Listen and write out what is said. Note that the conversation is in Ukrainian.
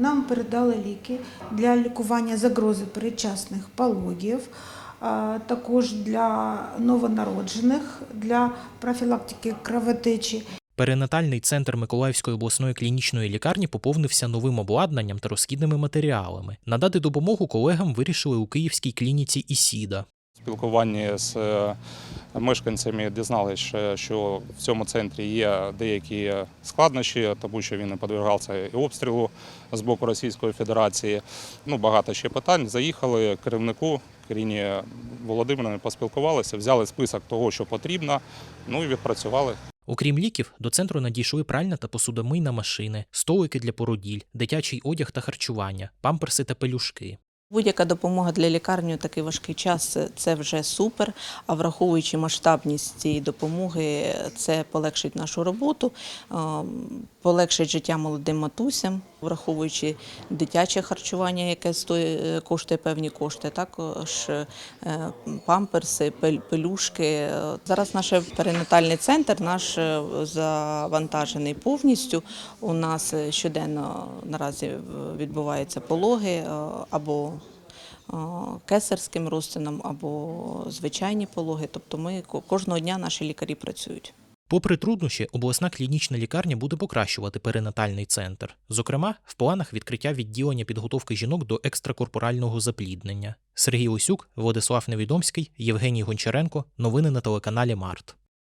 Нам передали ліки для лікування загрози передчасних пологів, а також для новонароджених, для профілактики кровотечі. Перинатальний центр Миколаївської обласної клінічної лікарні поповнився новим обладнанням та розхідними матеріалами. Надати допомогу колегам вирішили у київській клініці Ісіда. спілкуванні з е, мешканцями дізналися, що в цьому центрі є деякі складнощі, тому що він не підвергався і обстрілу з боку Російської Федерації. Ну, багато ще питань. Заїхали керівнику Каріні Володимирівні, поспілкувалися, взяли список того, що потрібно, ну і відпрацювали. Окрім ліків, до центру надійшли пральна та посудомийна машини, столики для породіль, дитячий одяг та харчування, памперси та пелюшки. Будь-яка допомога для лікарні у такий важкий час це вже супер. А враховуючи масштабність цієї допомоги, це полегшить нашу роботу, полегшить життя молодим матусям, враховуючи дитяче харчування, яке стоїть, коштує певні кошти, також е, памперси, пелюшки. Зараз наш перинатальний центр наш е, завантажений повністю. У нас е, щоденно наразі відбуваються пологи або кесарським розтином, або звичайні пологи. Тобто ми кожного дня наші лікарі працюють. Попри труднощі, обласна клінічна лікарня буде покращувати перинатальний центр. Зокрема, в планах відкриття відділення підготовки жінок до екстракорпорального запліднення. Сергій Лисюк, Владислав Невідомський, Євгеній Гончаренко. Новини на телеканалі Март.